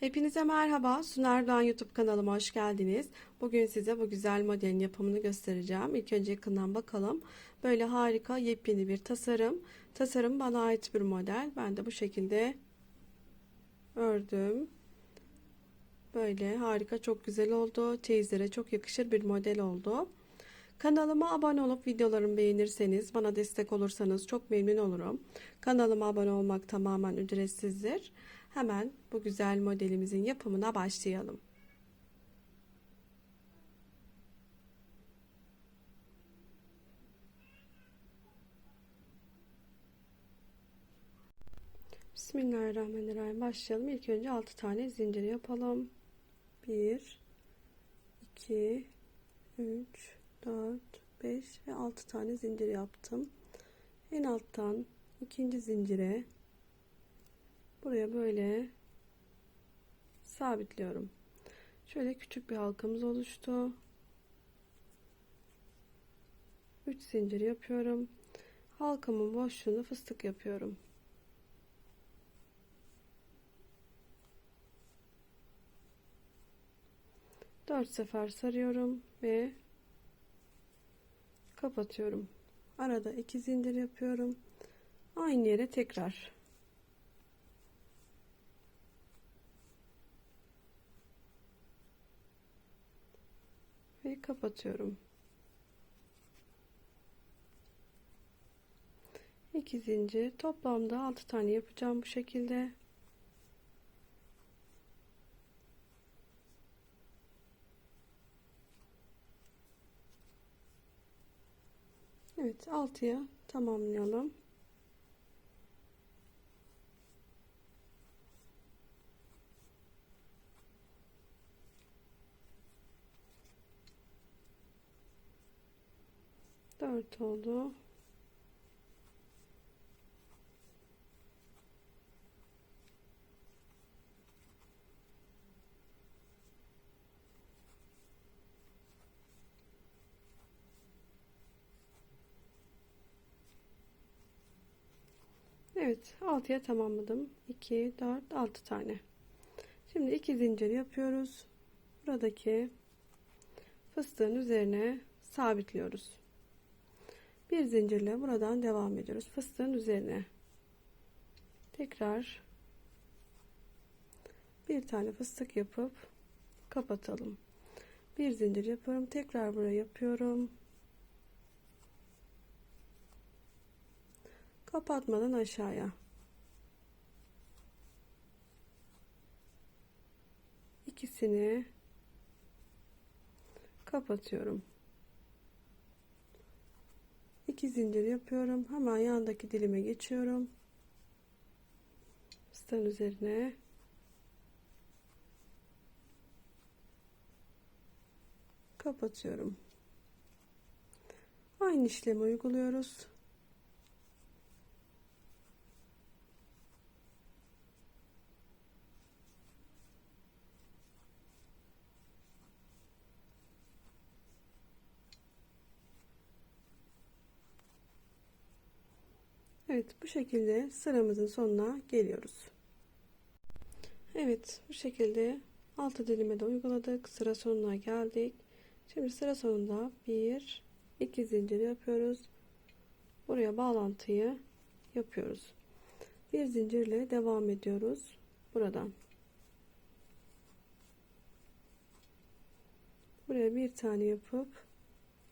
Hepinize merhaba. Sunar Doğan YouTube kanalıma hoş geldiniz. Bugün size bu güzel modelin yapımını göstereceğim. İlk önce yakından bakalım. Böyle harika yepyeni bir tasarım. Tasarım bana ait bir model. Ben de bu şekilde ördüm. Böyle harika çok güzel oldu. Çeyizlere çok yakışır bir model oldu. Kanalıma abone olup videolarımı beğenirseniz, bana destek olursanız çok memnun olurum. Kanalıma abone olmak tamamen ücretsizdir. Hemen bu güzel modelimizin yapımına başlayalım. Bismillahirrahmanirrahim. Başlayalım. İlk önce 6 tane zincir yapalım. 1 2 3 4 5 ve 6 tane zincir yaptım. En alttan ikinci zincire buraya böyle sabitliyorum. Şöyle küçük bir halkamız oluştu. 3 zincir yapıyorum. Halkamın boşluğunu fıstık yapıyorum. Dört sefer sarıyorum ve kapatıyorum. Arada iki zincir yapıyorum. Aynı yere tekrar ve kapatıyorum. İki zincir toplamda 6 tane yapacağım bu şekilde. Evet 6'ya tamamlayalım. Dört oldu. Evet 6'ya tamamladım. 2 4 6 tane. Şimdi iki zincir yapıyoruz. Buradaki fıstığın üzerine sabitliyoruz bir zincirle buradan devam ediyoruz. Fıstığın üzerine. Tekrar bir tane fıstık yapıp kapatalım. Bir zincir yapıyorum. Tekrar buraya yapıyorum. Kapatmadan aşağıya. İkisini kapatıyorum iki zincir yapıyorum. Hemen yandaki dilime geçiyorum. Fıstığın üzerine. Kapatıyorum. Aynı işlemi uyguluyoruz Evet bu şekilde sıramızın sonuna geliyoruz. Evet bu şekilde altı dilime de uyguladık. Sıra sonuna geldik. Şimdi sıra sonunda bir iki zincir yapıyoruz. Buraya bağlantıyı yapıyoruz. Bir zincirle devam ediyoruz. Buradan. Buraya bir tane yapıp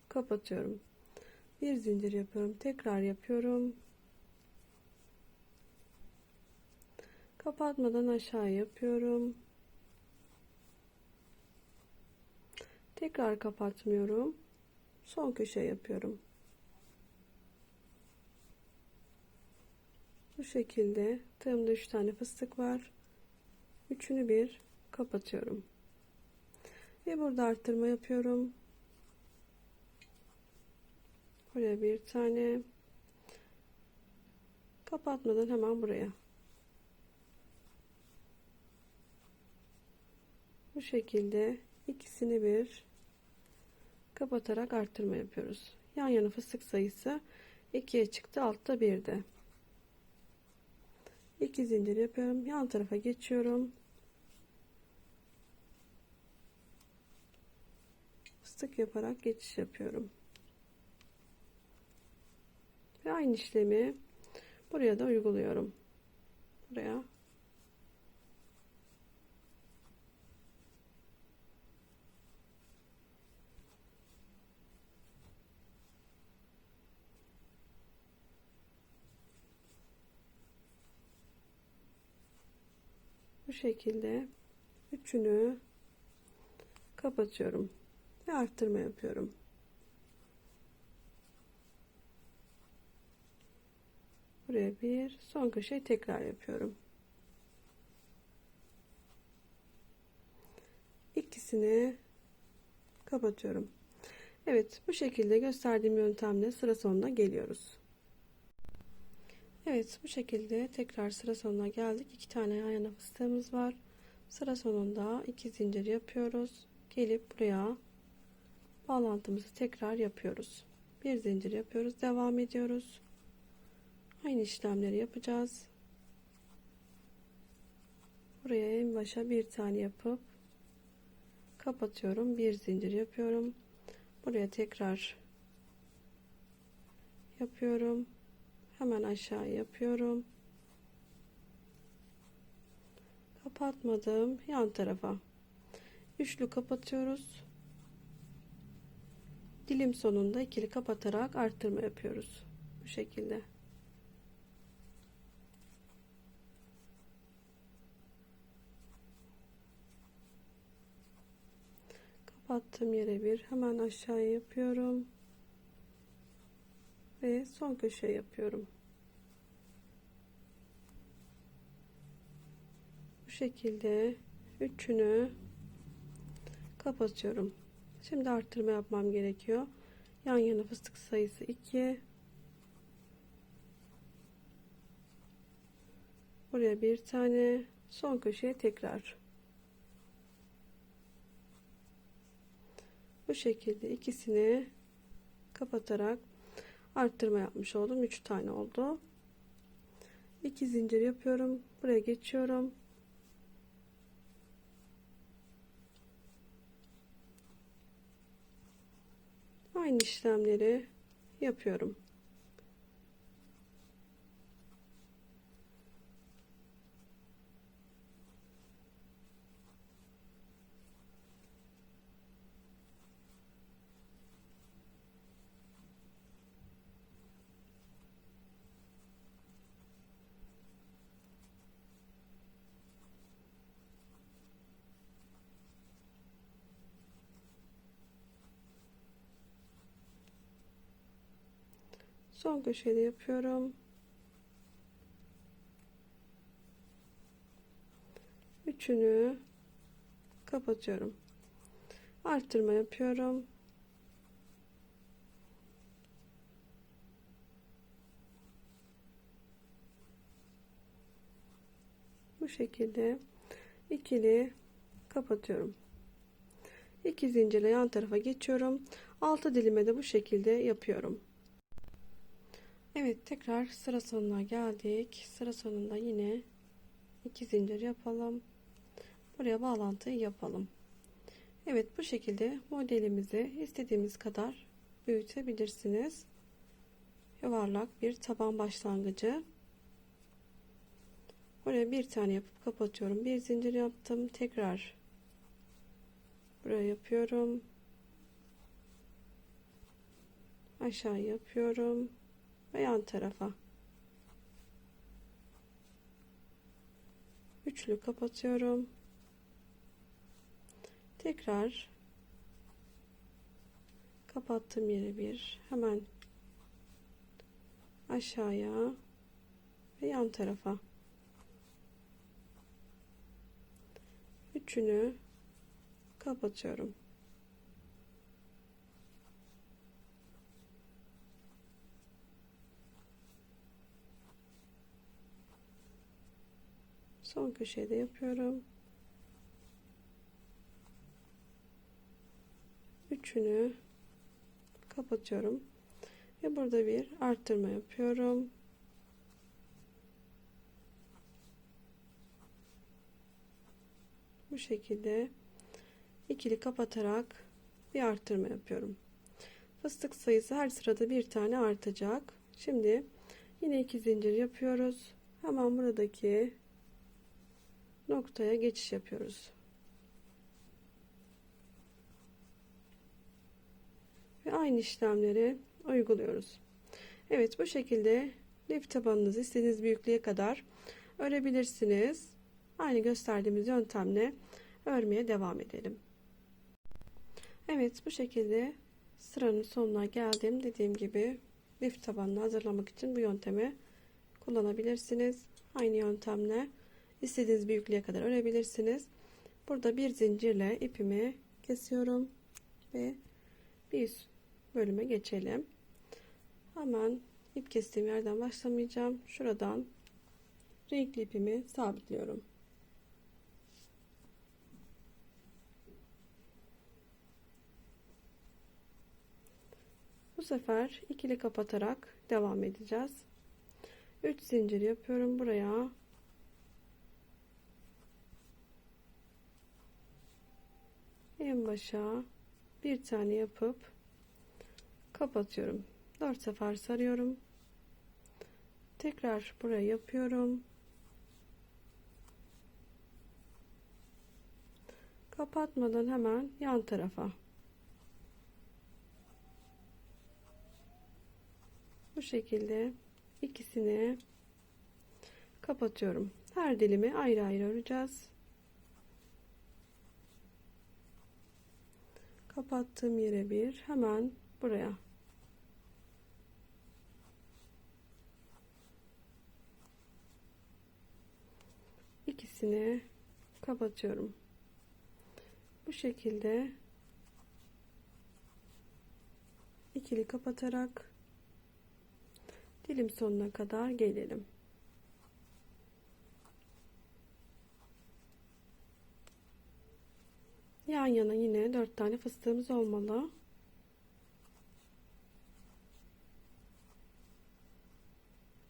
kapatıyorum. Bir zincir yapıyorum. Tekrar yapıyorum. Kapatmadan aşağı yapıyorum. Tekrar kapatmıyorum. Son köşe yapıyorum. Bu şekilde tığımda 3 tane fıstık var. Üçünü bir kapatıyorum. Ve burada arttırma yapıyorum. Buraya bir tane. Kapatmadan hemen buraya bu şekilde ikisini bir kapatarak arttırma yapıyoruz. Yan yana fıstık sayısı 2'ye çıktı. Altta 1'de. 2 zincir yapıyorum. Yan tarafa geçiyorum. Fıstık yaparak geçiş yapıyorum. Ve aynı işlemi buraya da uyguluyorum. Buraya bu şekilde üçünü kapatıyorum ve arttırma yapıyorum. Buraya bir son köşeyi tekrar yapıyorum. İkisini kapatıyorum. Evet bu şekilde gösterdiğim yöntemle sıra sonuna geliyoruz. Evet bu şekilde tekrar sıra sonuna geldik. İki tane yan yana fıstığımız var. Sıra sonunda iki zincir yapıyoruz. Gelip buraya bağlantımızı tekrar yapıyoruz. Bir zincir yapıyoruz. Devam ediyoruz. Aynı işlemleri yapacağız. Buraya en başa bir tane yapıp kapatıyorum. Bir zincir yapıyorum. Buraya tekrar yapıyorum. Hemen aşağı yapıyorum. Kapatmadım. Yan tarafa. Üçlü kapatıyoruz. Dilim sonunda ikili kapatarak arttırma yapıyoruz. Bu şekilde. Kapattığım yere bir hemen aşağıya yapıyorum. Ve son köşe yapıyorum. Bu şekilde üçünü kapatıyorum. Şimdi arttırma yapmam gerekiyor. Yan yana fıstık sayısı 2. Buraya bir tane son köşeye tekrar. Bu şekilde ikisini kapatarak arttırma yapmış oldum. 3 tane oldu. 2 zincir yapıyorum. Buraya geçiyorum. Aynı işlemleri yapıyorum. Son köşede yapıyorum. Üçünü kapatıyorum. Arttırma yapıyorum. Bu şekilde ikili kapatıyorum. İki zincirle yan tarafa geçiyorum. Altı dilime de bu şekilde yapıyorum. Evet tekrar sıra sonuna geldik. Sıra sonunda yine iki zincir yapalım. Buraya bağlantıyı yapalım. Evet bu şekilde modelimizi istediğimiz kadar büyütebilirsiniz. Yuvarlak bir taban başlangıcı. Buraya bir tane yapıp kapatıyorum. Bir zincir yaptım. Tekrar buraya yapıyorum. Aşağı yapıyorum ve yan tarafa. Üçlü kapatıyorum. Tekrar kapattığım yere bir hemen aşağıya ve yan tarafa. Üçünü kapatıyorum son köşede yapıyorum üçünü kapatıyorum ve burada bir arttırma yapıyorum bu şekilde ikili kapatarak bir arttırma yapıyorum. Fıstık sayısı her sırada bir tane artacak. Şimdi yine iki zincir yapıyoruz. Hemen buradaki noktaya geçiş yapıyoruz. Ve aynı işlemleri uyguluyoruz. Evet bu şekilde lif tabanınızı istediğiniz büyüklüğe kadar örebilirsiniz. Aynı gösterdiğimiz yöntemle örmeye devam edelim. Evet bu şekilde sıranın sonuna geldim. Dediğim gibi lif tabanını hazırlamak için bu yöntemi kullanabilirsiniz. Aynı yöntemle istediğiniz büyüklüğe kadar örebilirsiniz. Burada bir zincirle ipimi kesiyorum ve bir yüz bölüme geçelim. Hemen ip kestiğim yerden başlamayacağım. Şuradan renkli ipimi sabitliyorum. Bu sefer ikili kapatarak devam edeceğiz. 3 zincir yapıyorum buraya. En başa bir tane yapıp kapatıyorum. 4 sefer sarıyorum. Tekrar buraya yapıyorum. Kapatmadan hemen yan tarafa. Bu şekilde ikisini kapatıyorum. Her dilimi ayrı ayrı öreceğiz. Kapattığım yere bir hemen buraya ikisini kapatıyorum. Bu şekilde ikili kapatarak dilim sonuna kadar gelelim. Yan yana yine 4 tane fıstığımız olmalı.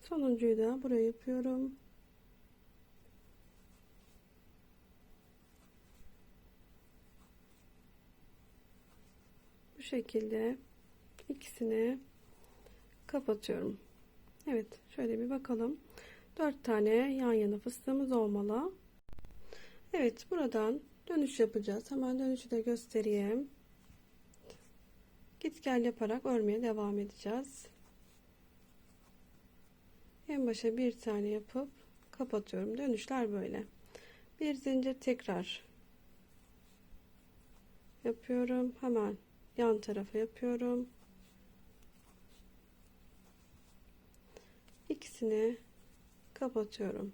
Sonuncuyu da buraya yapıyorum. Bu şekilde ikisini kapatıyorum. Evet şöyle bir bakalım. 4 tane yan yana fıstığımız olmalı. Evet buradan dönüş yapacağız. Hemen dönüşü de göstereyim. Git gel yaparak örmeye devam edeceğiz. En başa bir tane yapıp kapatıyorum. Dönüşler böyle. Bir zincir tekrar yapıyorum. Hemen yan tarafa yapıyorum. İkisini kapatıyorum.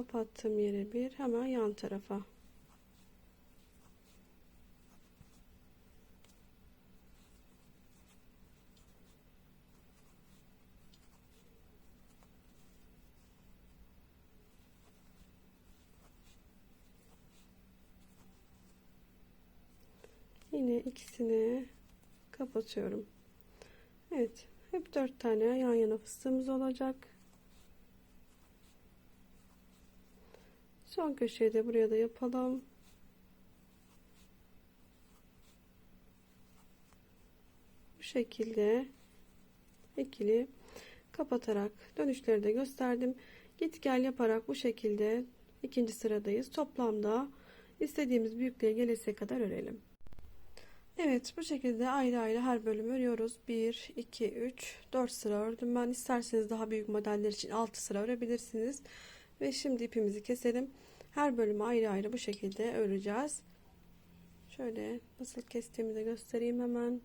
Kapattığım yere bir hemen yan tarafa. Yine ikisini kapatıyorum. Evet. Hep dört tane yan yana fıstığımız olacak. Son köşeyi de buraya da yapalım. Bu şekilde ikili kapatarak dönüşleri de gösterdim. Git gel yaparak bu şekilde ikinci sıradayız. Toplamda istediğimiz büyüklüğe gelirse kadar örelim. Evet bu şekilde ayrı ayrı her bölüm örüyoruz. 1, 2, 3, 4 sıra ördüm ben. İsterseniz daha büyük modeller için 6 sıra örebilirsiniz. Ve şimdi ipimizi keselim. Her bölümü ayrı ayrı bu şekilde öreceğiz. Şöyle nasıl kestiğimi de göstereyim hemen.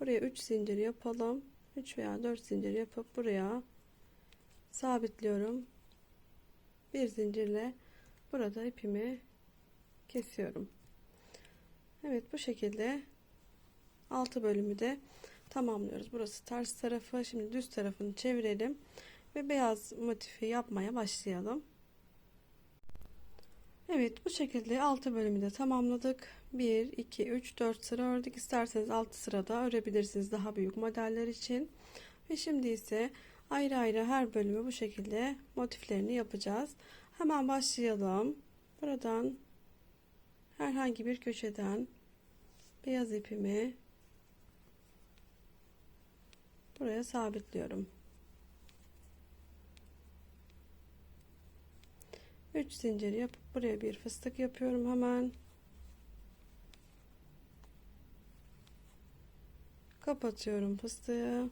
Buraya 3 zincir yapalım. 3 veya 4 zincir yapıp buraya sabitliyorum. Bir zincirle burada ipimi kesiyorum. Evet bu şekilde 6 bölümü de tamamlıyoruz. Burası ters tarafı. Şimdi düz tarafını çevirelim ve beyaz motifi yapmaya başlayalım. Evet bu şekilde 6 bölümü de tamamladık. 1 2 3 4 sıra ördük. İsterseniz 6 sırada örebilirsiniz daha büyük modeller için. Ve şimdi ise ayrı ayrı her bölümü bu şekilde motiflerini yapacağız. Hemen başlayalım. Buradan herhangi bir köşeden beyaz ipimi buraya sabitliyorum. 3 zincir yapıp buraya bir fıstık yapıyorum hemen. Kapatıyorum fıstığı.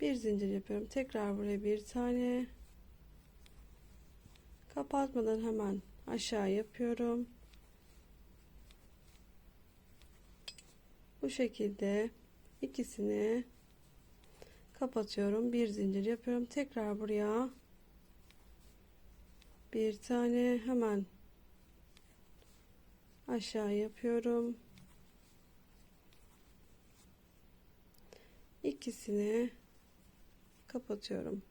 Bir zincir yapıyorum. Tekrar buraya bir tane. Kapatmadan hemen aşağı yapıyorum. Bu şekilde ikisini kapatıyorum. Bir zincir yapıyorum. Tekrar buraya bir tane hemen aşağı yapıyorum. ikisini kapatıyorum.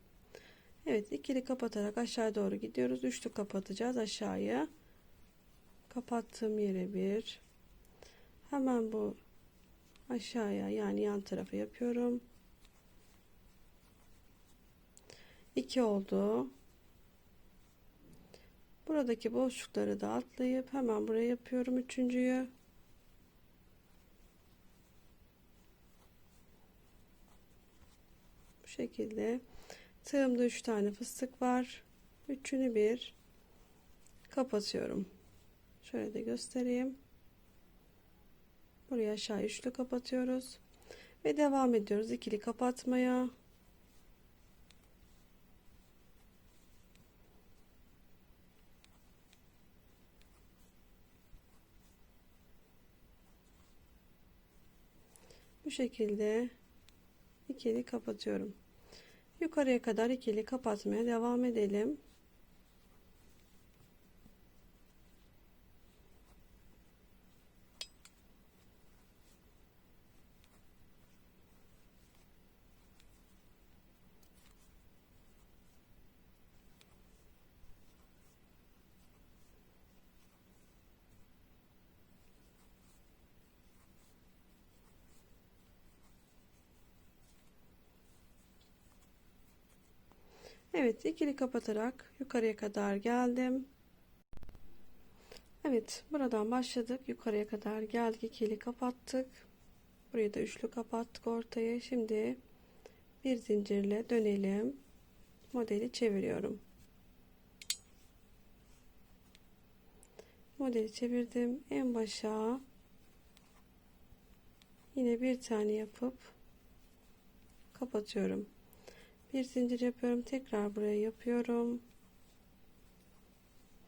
Evet ikili kapatarak aşağı doğru gidiyoruz. Üçlü kapatacağız aşağıya. Kapattığım yere bir. Hemen bu aşağıya yani yan tarafa yapıyorum. 2 oldu. Buradaki boşlukları da atlayıp hemen buraya yapıyorum üçüncüyü. Bu şekilde tığımda 3 tane fıstık var. Üçünü bir kapatıyorum. Şöyle de göstereyim. Buraya aşağı üçlü kapatıyoruz. Ve devam ediyoruz ikili kapatmaya. Şekilde ikili kapatıyorum. Yukarıya kadar ikili kapatmaya devam edelim. Evet ikili kapatarak yukarıya kadar geldim. Evet buradan başladık yukarıya kadar geldik ikili kapattık. Burayı da üçlü kapattık ortaya. Şimdi bir zincirle dönelim. Modeli çeviriyorum. Modeli çevirdim. En başa yine bir tane yapıp kapatıyorum bir zincir yapıyorum tekrar buraya yapıyorum.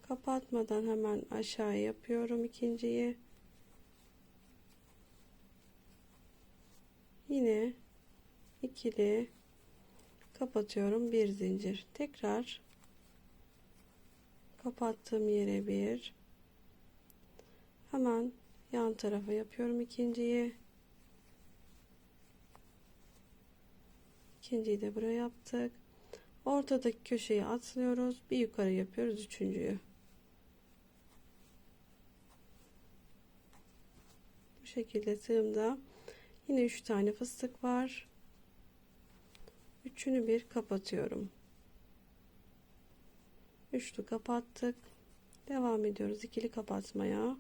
Kapatmadan hemen aşağı yapıyorum ikinciyi. Yine ikili kapatıyorum bir zincir. Tekrar kapattığım yere bir. Hemen yan tarafa yapıyorum ikinciyi ikinciyi de buraya yaptık. Ortadaki köşeyi atlıyoruz. Bir yukarı yapıyoruz üçüncüyü. Bu şekilde tığımda yine üç tane fıstık var. Üçünü bir kapatıyorum. Üçlü kapattık. Devam ediyoruz ikili kapatmaya.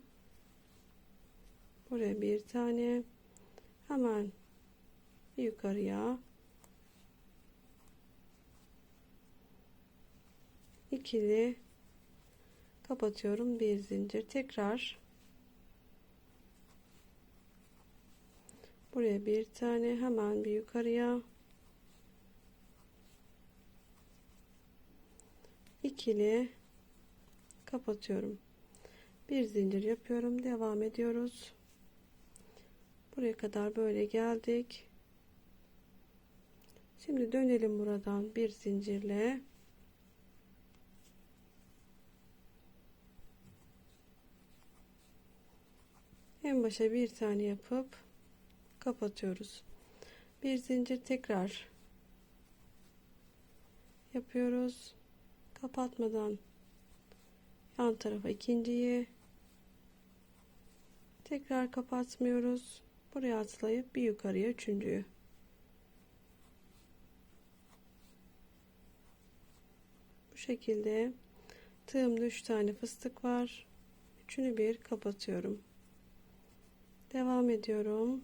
Buraya bir tane. Hemen yukarıya ikili. Kapatıyorum bir zincir. Tekrar. Buraya bir tane hemen bir yukarıya. İkili. Kapatıyorum. Bir zincir yapıyorum. Devam ediyoruz. Buraya kadar böyle geldik. Şimdi dönelim buradan bir zincirle en başa bir tane yapıp kapatıyoruz bir zincir tekrar yapıyoruz kapatmadan yan tarafa ikinciyi tekrar kapatmıyoruz buraya atlayıp bir yukarıya üçüncüyü bu şekilde Tığımda 3 tane fıstık var. Üçünü bir kapatıyorum. Devam ediyorum.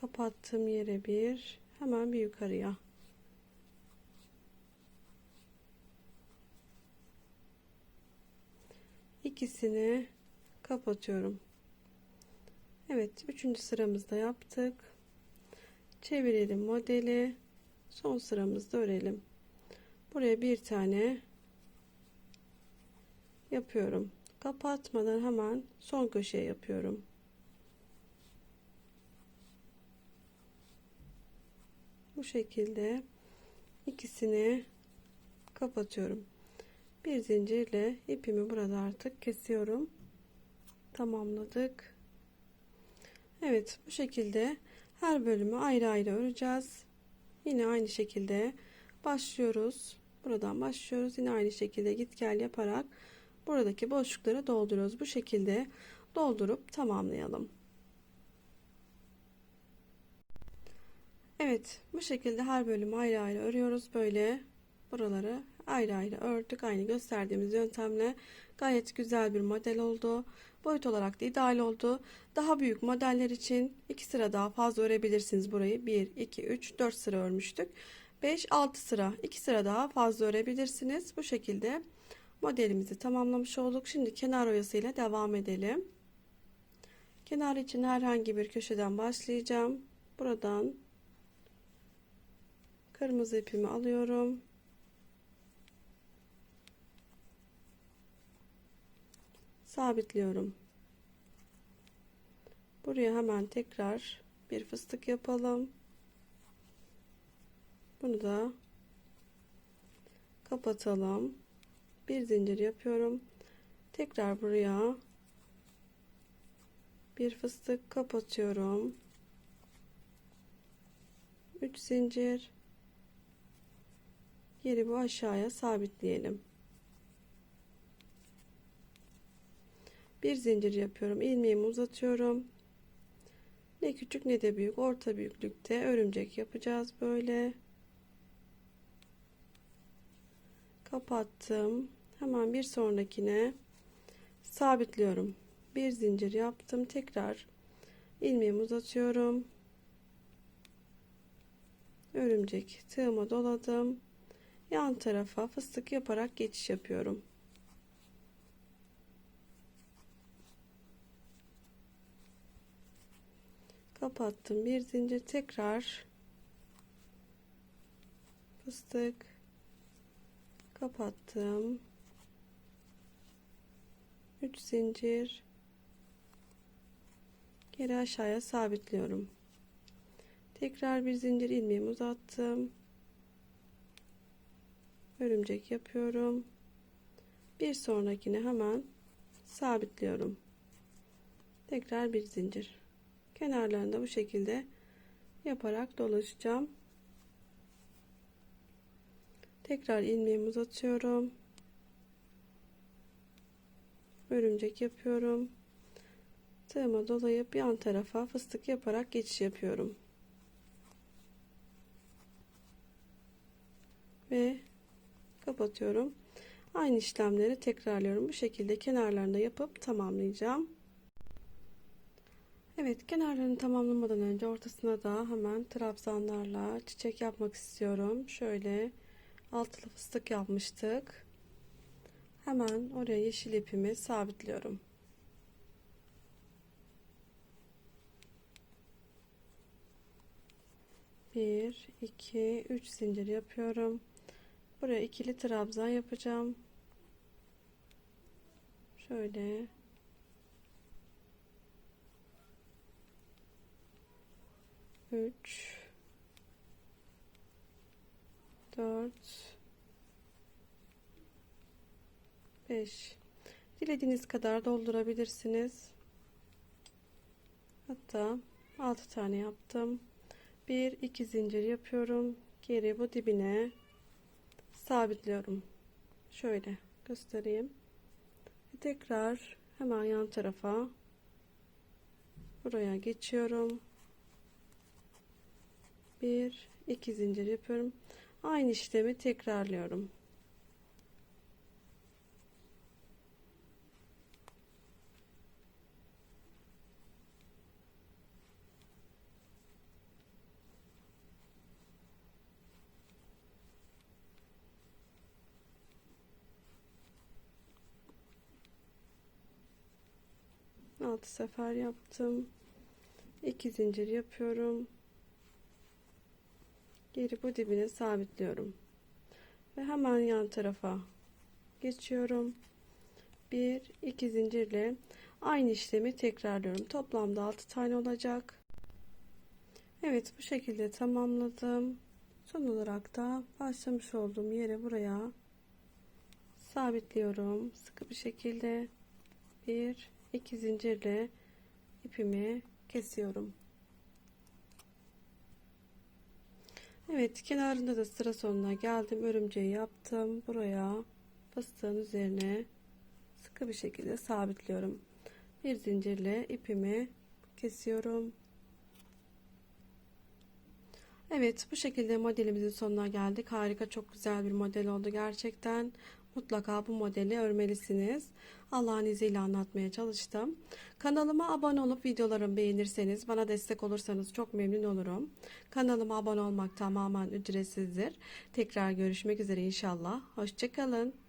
Kapattığım yere bir hemen bir yukarıya. ikisini kapatıyorum. Evet, üçüncü sıramızda yaptık. Çevirelim modeli. Son sıramızda örelim. Buraya bir tane yapıyorum. Kapatmadan hemen son köşeye yapıyorum. Bu şekilde ikisini kapatıyorum. Bir zincirle ipimi burada artık kesiyorum. Tamamladık. Evet bu şekilde her bölümü ayrı ayrı öreceğiz. Yine aynı şekilde başlıyoruz. Buradan başlıyoruz. Yine aynı şekilde git gel yaparak buradaki boşlukları dolduruyoruz. Bu şekilde doldurup tamamlayalım. Evet bu şekilde her bölümü ayrı ayrı örüyoruz. Böyle buraları ayrı ayrı ördük. Aynı gösterdiğimiz yöntemle gayet güzel bir model oldu. Boyut olarak da ideal oldu. Daha büyük modeller için 2 sıra daha fazla örebilirsiniz burayı. 1, 2, 3, 4 sıra örmüştük. 5, 6 sıra 2 sıra daha fazla örebilirsiniz. Bu şekilde modelimizi tamamlamış olduk. Şimdi kenar oyasıyla devam edelim. Kenar için herhangi bir köşeden başlayacağım. Buradan kırmızı ipimi alıyorum. sabitliyorum. Buraya hemen tekrar bir fıstık yapalım. Bunu da kapatalım. Bir zincir yapıyorum. Tekrar buraya bir fıstık kapatıyorum. 3 zincir geri bu aşağıya sabitleyelim. bir zincir yapıyorum ilmeğimi uzatıyorum ne küçük ne de büyük orta büyüklükte örümcek yapacağız böyle kapattım. Hemen bir sonrakine sabitliyorum. Bir zincir yaptım. Tekrar ilmeğimi uzatıyorum. Örümcek tığıma doladım. Yan tarafa fıstık yaparak geçiş yapıyorum. Kapattım bir zincir. Tekrar fıstık kapattım. 3 zincir. Geri aşağıya sabitliyorum. Tekrar bir zincir ilmeğimi uzattım. Örümcek yapıyorum. Bir sonrakine hemen sabitliyorum. Tekrar bir zincir. Kenarlarında bu şekilde yaparak dolaşacağım. Tekrar ilmeğimi uzatıyorum. Örümcek yapıyorum. Tığıma dolayıp yan tarafa fıstık yaparak geçiş yapıyorum. Ve kapatıyorum. Aynı işlemleri tekrarlıyorum. Bu şekilde kenarlarında yapıp tamamlayacağım. Evet kenarlarını tamamlamadan önce ortasına da hemen trabzanlarla çiçek yapmak istiyorum. Şöyle altılı fıstık yapmıştık. Hemen oraya yeşil ipimi sabitliyorum. Bir, iki, üç zincir yapıyorum. Buraya ikili trabzan yapacağım. Şöyle 3 4 5 dilediğiniz kadar doldurabilirsiniz. Hatta 6 tane yaptım. 1 2 zincir yapıyorum. Geri bu dibine sabitliyorum. Şöyle göstereyim. Tekrar hemen yan tarafa buraya geçiyorum. Bir iki zincir yapıyorum aynı işlemi tekrarlıyorum. altı sefer yaptım. 2 zincir yapıyorum. Geri bu dibine sabitliyorum. Ve hemen yan tarafa geçiyorum. 1 2 zincirle aynı işlemi tekrarlıyorum. Toplamda 6 tane olacak. Evet bu şekilde tamamladım. Son olarak da başlamış olduğum yere buraya sabitliyorum. Sıkı bir şekilde bir iki zincirle ipimi kesiyorum. Evet kenarında da sıra sonuna geldim. Örümceği yaptım. Buraya fıstığın üzerine sıkı bir şekilde sabitliyorum. Bir zincirle ipimi kesiyorum. Evet bu şekilde modelimizin sonuna geldik. Harika çok güzel bir model oldu gerçekten. Mutlaka bu modeli örmelisiniz. Allah'ın izniyle anlatmaya çalıştım. Kanalıma abone olup videolarımı beğenirseniz, bana destek olursanız çok memnun olurum. Kanalıma abone olmak tamamen ücretsizdir. Tekrar görüşmek üzere inşallah. Hoşçakalın.